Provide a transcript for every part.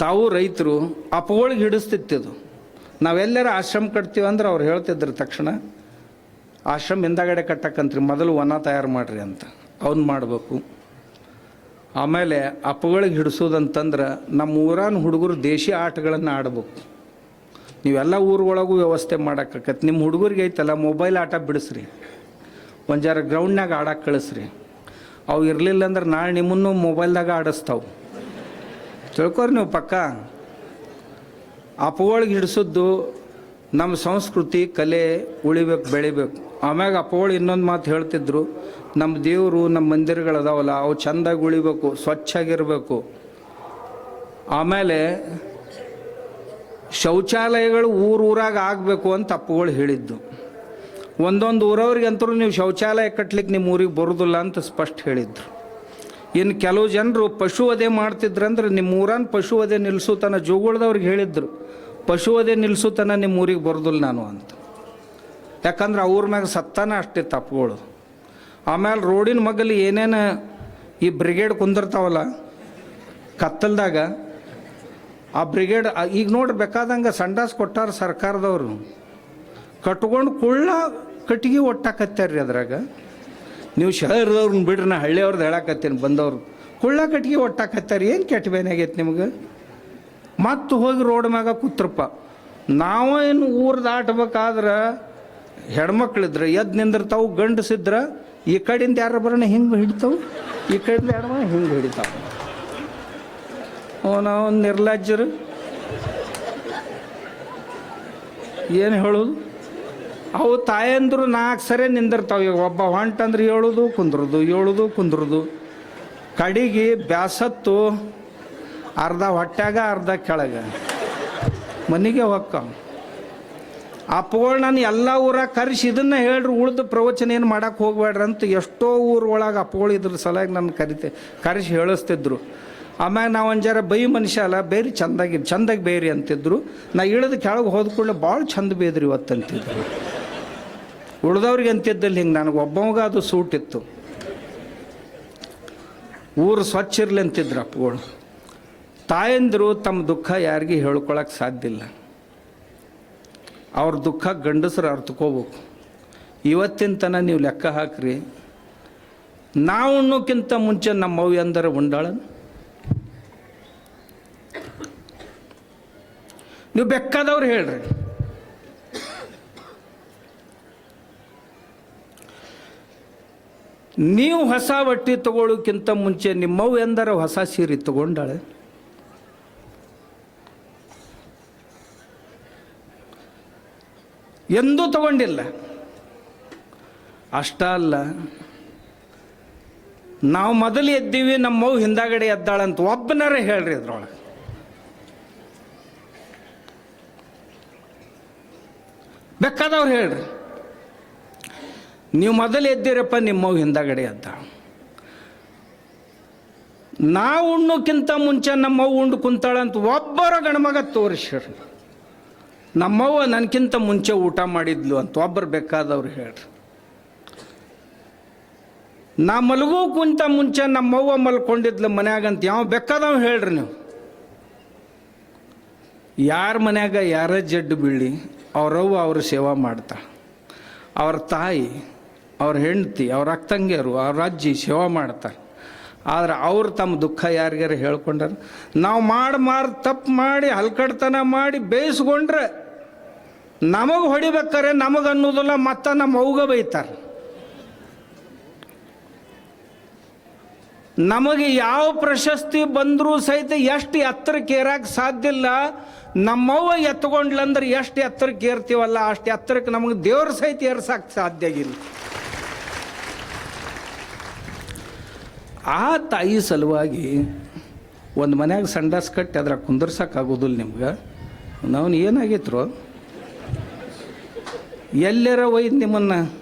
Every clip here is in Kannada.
ತಾವು ರೈತರು ಅಪಗಳಿಗೆ ಹಿಡಿಸ್ತಿತ್ತಿದ್ದು. ನಾವೆಲ್ಲರ ಆಶ್ರಮ ಕಟ್ತೀವಿ ಅಂದ್ರೆ ಅವ್ರು ಹೇಳ್ತಿದ್ರು ತಕ್ಷಣ, ಆಶ್ರಮ ಹಿಂದಗಡೆ ಕಟ್ಟಕ್ಕಂತ್ರಿ, ಮೊದಲು ವನ ತಯಾರು ಮಾಡ್ರಿ ಅಂತ. ಅವ್ನು ಮಾಡಬೇಕು. ಆಮೇಲೆ ಅಪ್ಪಗಳಿಗೆ ಹಿಡಿಸೋದಂತಂದ್ರೆ ನಮ್ಮ ಊರಾನ ಹುಡುಗರು ದೇಶಿ ಆಟಗಳನ್ನು ಆಡಬೇಕು. ನೀವೆಲ್ಲ ಊರೊಳಗೂ ವ್ಯವಸ್ಥೆ ಮಾಡೋಕ್ಕಾಗತ್ತೆ ನಿಮ್ಮ ಹುಡುಗರಿಗೆ ಐತಲ್ಲ, ಮೊಬೈಲ್ ಆಟ ಬಿಡಿಸ್ರಿ. ಒಂದು ಜರ ಗ್ರೌಂಡ್ನಾಗ ಆಡಕ್ಕೆ ಕಳಿಸ್ರಿ. ಅವು ಇರಲಿಲ್ಲ ಅಂದ್ರೆ ನಾಳೆ ನಿಮ್ಮನ್ನು ಮೊಬೈಲ್ದಾಗ ಆಡಿಸ್ತಾವು. ತಿಳ್ಕೊರಿ ನೀವು ಪಕ್ಕ. ಅಪಗಳಿಗೆ ಹಿಡಿಸಿದ್ದು ನಮ್ಮ ಸಂಸ್ಕೃತಿ, ಕಲೆ ಉಳಿಬೇಕು, ಬೆಳಿಬೇಕು. ಆಮ್ಯಾಗ ಅಪಗಳು ಇನ್ನೊಂದು ಮಾತು ಹೇಳ್ತಿದ್ರು, ನಮ್ಮ ದೇವರು, ನಮ್ಮ ಮಂದಿರಗಳದಾವಲ್ಲ, ಅವು ಚೆಂದಾಗಿ ಉಳಿಬೇಕು, ಸ್ವಚ್ಛಾಗಿರಬೇಕು. ಆಮೇಲೆ ಶೌಚಾಲಯಗಳು ಊರೂರಾಗ ಆಗಬೇಕು ಅಂತ ಅಪ್ಪುಗಳು ಹೇಳಿದ್ದು. ಒಂದೊಂದು ಊರವ್ರಿಗೆ ಅಂತರೂ ನೀವು ಶೌಚಾಲಯ ಕಟ್ಲಿಕ್ಕೆ ನಿಮ್ಮ ಊರಿಗೆ ಬರೋದಿಲ್ಲ ಅಂತ ಸ್ಪಷ್ಟ ಹೇಳಿದ್ರು. ಇನ್ನು ಕೆಲವು ಜನರು ಪಶುವಧೆ ಮಾಡ್ತಿದ್ರಂದ್ರೆ ನಿಮ್ಮ ಊರನ್ನ ಪಶುವಧೆ ನಿಲ್ಲಿಸೋ ತನ ಜೋಗುಳದವ್ರಿಗೆ ಹೇಳಿದ್ರು ಪಶುವಧೆ ತನ ನಿಮ್ಮ ಊರಿಗೆ ಬರೋದಿಲ್ಲ ನಾನು ಅಂತ. ಯಾಕಂದ್ರೆ ಅವ್ರ ಮ್ಯಾಗ ಸತ್ತಾನ ಅಷ್ಟೇ ತಪ್ಪುಗಳು. ಆಮೇಲೆ ರೋಡಿನ ಮಗಲ್ಲಿ ಏನೇನು ಈ ಬ್ರಿಗೇಡ್ ಕುಂದಿರ್ತಾವಲ್ಲ, ಕತ್ತಲ್ದಾಗ, ಆ ಬ್ರಿಗೇಡ್ ಈಗ ನೋಡ್ರಿ ಬೇಕಾದಂಗೆ ಸಂಡಾಸ್ ಕೊಟ್ಟಾರ ಸರ್ಕಾರದವರು. ಕಟ್ಕೊಂಡು ಕುಳ್ಳ ಕಟ್ಟಿಗೆ ಒಟ್ಟಾಕತ್ತಾರ್ರಿ ಅದ್ರಾಗ. ನೀವು ಶಹರದವ್ರನ್ನ ಬಿಡ್ರಿ, ನಾ ಹಳ್ಳಿಯವ್ರದ್ದು ಹೇಳಕತ್ತೀನಿ, ಬಂದವರು. ಕುಳ್ಳ ಕಟ್ಟಿಗೆ ಒಟ್ಟಾಕತ್ತಾರೆ ಏನು ಕೆಟ್ಟ ಬೇನಾಗೈತೆ ನಿಮ್ಗೆ? ಮತ್ತು ಹೋಗಿ ರೋಡ್ ಮ್ಯಾಗ ಕೂತ್ರಪ್ಪ. ನಾವು ಏನು ಊರು ದಾಟಬೇಕಾದ್ರೆ ಹೆಣ್ಮಕ್ಳಿದ್ರೆ ಎದ್ದು ನಿಂದಿರ್ತಾವು, ಗಂಡಸಿದ್ರೆ, ಈ ಕಡೆಯಿಂದ ಯಾರ ಬರೋಣ ಹಿಂಗೆ ಹಿಡಿತಾವೆ? ಈ ಕಡೆಯಿಂದ ಯಾರು ಹಿಂಗೆ ಹಿಡಿತಾವೆ? ಅವನ ನಿರ್ಲಜ್ಜರು. ಏನು ಹೇಳೋದು? ಅವು ತಾಯಂದ್ರು ನಾಲ್ಕು ಸರಿ ನಿಂದಿರ್ತಾವೆ. ಈಗ ಒಬ್ಬ ಹೊಂಟಂದ್ರೆ ಏಳುದು, ಕುಂದ್ರದು ಏಳುದು, ಕುಂದ್ರದು. ಕಡಿಗೆ, ಬ್ಯಾಸತ್ತು, ಅರ್ಧ ಹೊಟ್ಯಾಗ, ಅರ್ಧ ಕೆಳಗೆ. ಮನೆಗೆ ಹೊಕ್ಕ ಅಪ್ಪಗಳು ನಾನು ಎಲ್ಲ ಊರಾಗ ಕರೆಸಿ ಇದನ್ನ ಹೇಳ್ರಿ, ಉಳ್ದು ಪ್ರವಚನ ಏನು ಮಾಡೋಕ್ಕೆ ಹೋಗ್ಬೇಡ್ರಿ ಅಂತ ಎಷ್ಟೋ ಊರೊಳಗೆ ಅಪ್ಪಗಳು ಇದ್ರ ಸಲುವಾಗಿ ನನ್ನ ಕರಿತೆ, ಕರೆಸಿ ಹೇಳಿಸ್ತಿದ್ರು. ಆಮ್ಯಾಗ ನಾವು ಒಂದು ಜರ ಬೈ ಮನುಷ್ಯ ಅಲ್ಲ, ಬೇರೆ ಚಂದಾಗಿ ಚಂದಾಗಿ ಬೇರಿ ಅಂತಿದ್ರು. ನಾ ಇಳಿದು ಕೆಳಗೆ ಹೋದ ಕೂಡಲೇ ಭಾಳ ಚಂದ ಬೇದ್ರಿ ಇವತ್ತು ಅಂತಿದ್ರು ಉಳ್ದವ್ರಿಗೆ ಅಂತಿದ್ದಲ್ಲಿ ಹಿಂಗೆ ನನಗೆ ಒಬ್ಬವಾಗ ಅದು ಸೂಟ್ ಇತ್ತು. ಊರು ಸ್ವಚ್ಛ ಇರಲಿ ಅಂತಿದ್ರು ಅಪ್ಪಗಳು. ತಾಯಂದಿರು ತಮ್ಮ ದುಃಖ ಯಾರಿಗೆ ಹೇಳ್ಕೊಳಕ್ಕೆ ಸಾಧ್ಯ ಇಲ್ಲ. ಅವ್ರ ದುಃಖ ಗಂಡಸರು ಅರ್ಥಕೋಬೇಕು ಇವತ್ತಿನ ತನಕ ನೀವು ಲೆಕ್ಕ ಹಾಕ್ರಿ. ನಾವು ಉಣ್ಣೋಕ್ಕಿಂತ ಮುಂಚೆ ನಮ್ಮ ಅವ್ವ ಎಂದರೆ ಉಂಡಾಳ ನೀವು ಬೆಕ್ಕಾದವ್ರು ಹೇಳ್ರಿ. ನೀವು ಹೊಸ ಬಟ್ಟೆ ತಗೊಳ್ಳೋಕ್ಕಿಂತ ಮುಂಚೆ ನಿಮ್ಮವು ಎಂದರೆ ಹೊಸ ಸೀರೆ ತಗೊಂಡಾಳೆ? ಎಂದೂ ತಗೊಂಡಿಲ್ಲ. ಅಷ್ಟ ಅಲ್ಲ. ನಾವು ಮೊದಲು ಎದ್ದೀವಿ ನಮ್ಮವು ಹಿಂದಾಗಡೆ ಎದ್ದಾಳಂತ ಒಬ್ಬನಾರ ಹೇಳ್ರಿ ಅದ್ರೊಳಗೆ ಬೇಕಾದವ್ರು ಹೇಳ್ರಿ. ನೀವು ಮೊದಲು ಎದ್ದೀರಪ್ಪ, ನಿಮ್ಮ ಹಿಂದಗಡೆ ಅಂತ. ನಾವು ಉಣ್ಣೋಕ್ಕಿಂತ ಮುಂಚೆ ನಮ್ಮವ್ವ ಉಂಡು ಕುಂತಾಳಂತ ಒಬ್ಬರ ಗಣಮಗ ತೋರಿಸ್ರಿ ನಮ್ಮವ್ವ ನನಗಿಂತ ಮುಂಚೆ ಊಟ ಮಾಡಿದ್ಲು ಅಂತ ಒಬ್ಬರು ಬೇಕಾದವ್ರು ಹೇಳ್ರಿ ನಾ ಮಲಗೋ ಕುಂತ ಮುಂಚೆ ನಮ್ಮವ್ವ ಮಲ್ಕೊಂಡಿದ್ಲು ಮನ್ಯಾಗಂತ ಯಾವ ಬೇಕಾದವ್ ಹೇಳ್ರಿ ನೀವು. ಯಾರ ಮನ್ಯಾಗ ಯಾರ ಜಡ್ಡು ಬೀಳಿ ಅವ್ರವ್ವ ಅವರು ಸೇವಾ ಮಾಡ್ತಾ. ಅವ್ರ ತಾಯಿ ಅವ್ರ ಹೆಂಡತಿ, ಅವ್ರ ಅಕ್ಕಂಗಿಯರು ಅವ್ರ ಅಜ್ಜಿ ಸೇವಾ ಮಾಡ್ತಾರೆ. ಆದ್ರೆ ಅವ್ರು ತಮ್ಮ ದುಃಖ ಯಾರಿಗಾರು ಹೇಳ್ಕೊಂಡಾರ? ನಾವು ಮಾಡಿ ಮಾರಿ ತಪ್ಪು ಮಾಡಿ, ಹಲ್ಕಡ್ತನ ಮಾಡಿ ಬೇಯಿಸ್ಕೊಂಡ್ರೆ ನಮಗೆ ಹೊಡಿಬೇಕಾರೆ ನಮಗೆ ಅನ್ನೋದಿಲ್ಲ ಮತ್ತೆ ನಮ್ಮ ಅವ್ಗ ಬೈತಾರೆ. ನಮಗೆ ಯಾವ ಪ್ರಶಸ್ತಿ ಬಂದರೂ ಸಹಿತ ಎಷ್ಟು ಎತ್ತರಕ್ಕೆ ಏರಕ್ಕೆ ಸಾಧ್ಯ ಇಲ್ಲ. ನಮ್ಮವ್ವ ಎತ್ಕೊಂಡ್ಲಂದ್ರೆ ಎಷ್ಟು ಎತ್ತರಕ್ಕೆ ಏರ್ತೀವಲ್ಲ ಅಷ್ಟು ಎತ್ತರಕ್ಕೆ ನಮಗೆ ದೇವ್ರ ಸಹಿತ ಏರ್ಸಕ್ಕೆ ಸಾಧ್ಯ ಆಗಿಲ್ಲ ಆ ತಾಯಿ ಸಲುವಾಗಿ ಒಂದು ಮನ್ಯಾಗ ಸಂಡಾಸ್ ಕಟ್ಟಿ ಅದ್ರ ಕುಂದರ್ಸಕ್ಕಾಗೋದಿಲ್ಲ ನಿಮ್ಗೆ. ನಾವು ಏನಾಗಿತ್ತು ಎಲ್ಲರ ಒಯ್ದು ನಿಮ್ಮನ್ನು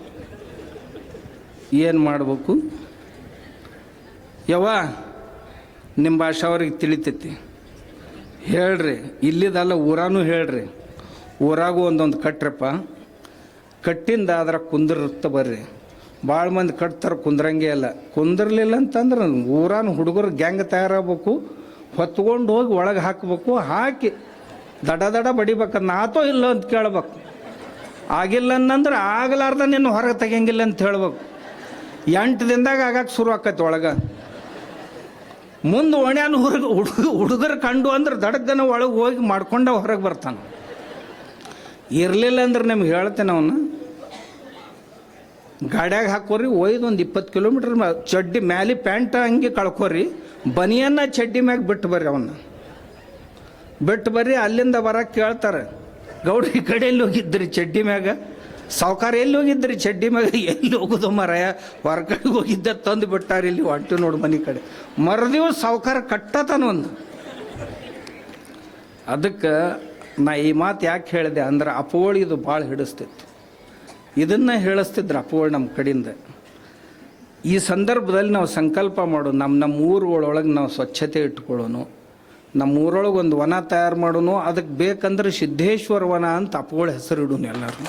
ಏನು ಮಾಡಬೇಕು? ಯವ್ವ ನಿಮ್ಮ ಭಾಷೆ ಅವ್ರಿಗೆ ತಿಳಿತೈತಿ. ಹೇಳ್ರಿ, ಇಲ್ಲಿದಲ್ಲ ಊರಾನು ಹೇಳ್ರಿ. ಊರಾಗೂ ಒಂದೊಂದು ಕಟ್ರಪ್ಪ. ಕಟ್ಟಿಂದ ಅದ್ರ ಕುಂದಿರುತ್ತ ಬರ್ರಿ. ಭಾಳ ಮಂದಿ ಕಟ್ತಾರೆ, ಕುಂದ್ರಂಗೆ ಇಲ್ಲ. ಕುಂದಿರ್ಲಿಲ್ಲ ಅಂತಂದ್ರೆ ಊರಾನ ಹುಡುಗರು ಗ್ಯಾಂಗ್ ತಯಾರಾಗಬೇಕು, ಹೊತ್ಕೊಂಡು ಹೋಗಿ ಒಳಗೆ ಹಾಕಬೇಕು, ಹಾಕಿ ದಡ ದಡ ಬಡಿಬೇಕು, ನಾತೋ ಇಲ್ಲ ಅಂತ ಕೇಳ್ಬೇಕು. ಆಗಿಲ್ಲ ಅನ್ನಂದ್ರೆ ಆಗಲಾರ್ದ ನಿನ್ನ ಹೊರಗೆ ತೆಗಿಯಂಗಿಲ್ಲ ಅಂತ ಹೇಳ್ಬೇಕು. ಎಂಟು ದಿನದಾಗ ಆಗಕ್ಕೆ ಶುರು ಆಕೈತಿ ಒಳಗೆ. ಮುಂದೆ ಒಣ್ಯಾನ ಹುಡುಗ ಹುಡುಗ, ಹುಡುಗರು ಕಂಡು ಅಂದ್ರೆ ದಡಗನ ಒಳಗೆ ಹೋಗಿ ಮಾಡ್ಕೊಂಡ ಹೊರಗೆ ಬರ್ತಾನೆ. ಇರಲಿಲ್ಲ ಅಂದ್ರೆ ನಿಮ್ಗೆ ಹೇಳ್ತೇನೆ ಅವನು. ಗಾಡ್ಯಾಗ ಹಾಕೋರಿ, ಒಯ್ದು ಒಂದು ಇಪ್ಪತ್ತು ಕಿಲೋಮೀಟ್ರ್ ಚಡ್ಡಿ ಮ್ಯಾಲೆ ಪ್ಯಾಂಟ್ ಹಂಗೆ ಕಳ್ಕೋರಿ, ಬನಿಯನ್ನ ಚಡ್ಡಿ ಮ್ಯಾಗ ಬಿಟ್ಟು ಬರ್ರಿ ಅವನ್ನ ಬಿಟ್ಟು ಬರ್ರಿ, ಅಲ್ಲಿಂದ ಬರಕ್ಕೆ ಕೇಳ್ತಾರೆ. ಗೌಡ್ರಿ ಈ ಕಡೆ ಎಲ್ಲಿ ಹೋಗಿದ್ರಿ ಚಡ್ಡಿ ಮ್ಯಾಗ? ಸಾವುಕಾರ ಎಲ್ಲಿ ಹೋಗಿದ್ರಿ ಚಡ್ಡಿ ಮ್ಯಾಗ? ಎಲ್ಲಿ ಹೋಗೋದು ಮರಯ? ಹೊರಗಡೆ ಹೋಗಿದ್ದ ತಂದು ಬಿಟ್ಟಾರ ಇಲ್ಲಿ ಹೊಂಟು ನೋಡು ಮನೆ ಕಡೆ. ಮರದಿವ್ ಸಾವುಕಾರ ಕಟ್ಟತಾನ ಒಂದು. ಅದಕ್ಕೆ ನಾ ಈ ಮಾತು ಯಾಕೆ ಹೇಳಿದೆ ಅಂದ್ರೆ ಅಪೋಳಿ ಇದು ಭಾಳ ಹಿಡಿಸ್ತಿತ್ತು. ಇದನ್ನು ಹೇಳಿಸ್ತಿದ್ರು ಅಪ್ಪಗಳು ನಮ್ಮ ಕಡೆಯಿಂದ ಈ ಸಂದರ್ಭದಲ್ಲಿ ನಾವು ಸಂಕಲ್ಪ ಮಾಡು ನಮ್ಮ ನಮ್ಮ ಊರುಗಳೊಳಗೆ ನಾವು ಸ್ವಚ್ಛತೆ ಇಟ್ಕೊಳ್ಳೋನು ನಮ್ಮ ಊರೊಳಗೆ ಒಂದು ವನ ತಯಾರು ಮಾಡೋನು ಅದಕ್ಕೆ ಬೇಕಂದ್ರೆ ಸಿದ್ದೇಶ್ವರ ವನ ಅಂತ ಅಪೋಳ ಹೆಸರು ಇಡೋನು ಎಲ್ಲರೂ